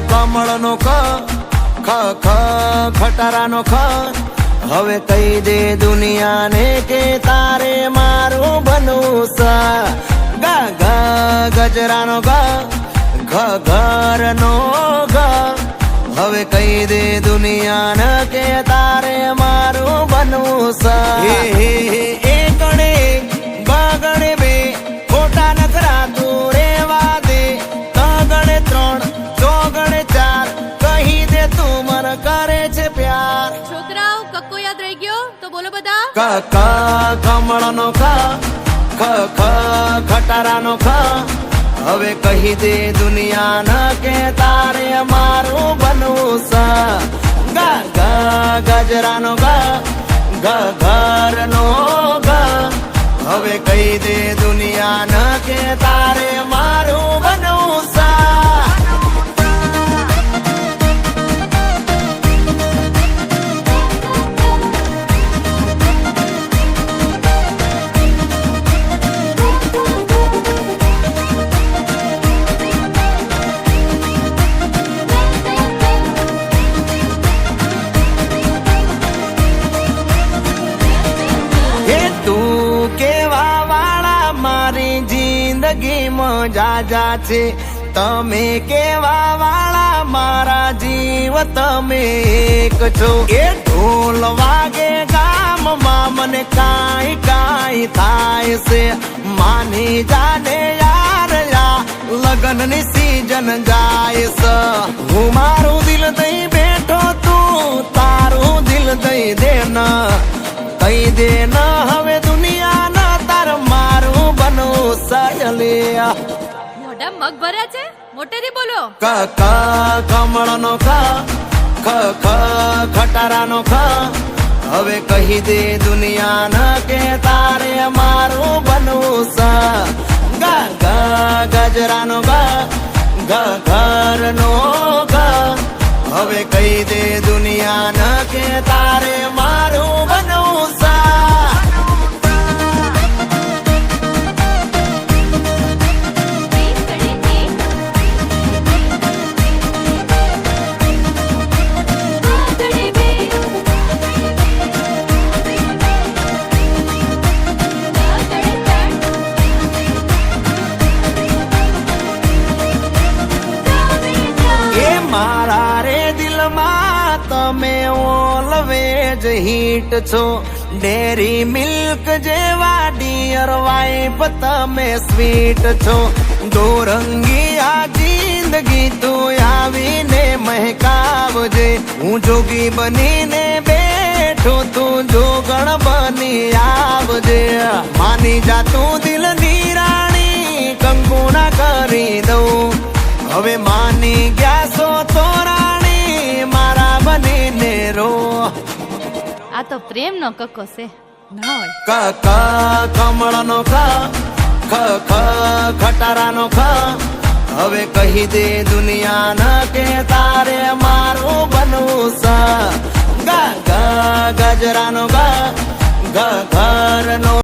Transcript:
કમળનો નો ખ ખ, ખટારાનો ખ. હવે કહી દે દુનિયાને કે તારે મારું બનવું સા. ગા ગા, ગજરાનો ગા, ઘ, ઘરનો ઘ હવે કહી દે દુનિયાને કે તારે મારું બનવું સા. ક ક કમળનો ખ ખ ખ ખટારાનો ખ હવે કહી દે દુનિયાને કે તારે મારું બનવું સા. ગા ગા, ગજરાનો ગા, ગ, ઘરનો ગા. હવે કહી દે કેવા વાળા મારી જિંદગીમાં જાજા. છે તમે કેવા વાળા મારા જીવ તમે એક છો. એ ઢોલ વાગે ગામમાં મને કાંઈ કાંઈ થાય છે. માની જાને યાર યા, લગનની સીઝન જાય છે. હું મારું દિલ દઈ બેઠો તું, તારું દિલ દઈ દેના. દઈ દે મોઢા મગ ભર્યા છે? મોટેથી બોલો. ક ક કમળનો ક ખ ખ, ખટારાનો ખ. હવે કહી દે દુનિયા ન કે તારે મારું બનવું સ. ગ ગ, ગજરાનો ગા, ગ, ઘરનો ગ. હવે કહી દે દુનિયા ન કે તારે તમે ઓલવેજ હીટ છો. ડેરી મિલ્ક જેવા ડિયર વાઇફ તમે સ્વીટ છો. દોરંગી આ જિંદગી તું આવીને મહેકાવજે. હું જોગી બનીને બેઠો તું જોગણ બની આવજે. માની જા તું દિલ રાણી કંકુના કરી દઉં. હવે માની ગયા આ તો પ્રેમ નો કક્કો છે. ક ક કમળનો ખ ખ ખ ખટારાનો ખ. હવે કહી દે દુનિયા ન કે તારે મારું બનવું સા ગા ગા ગજરાનો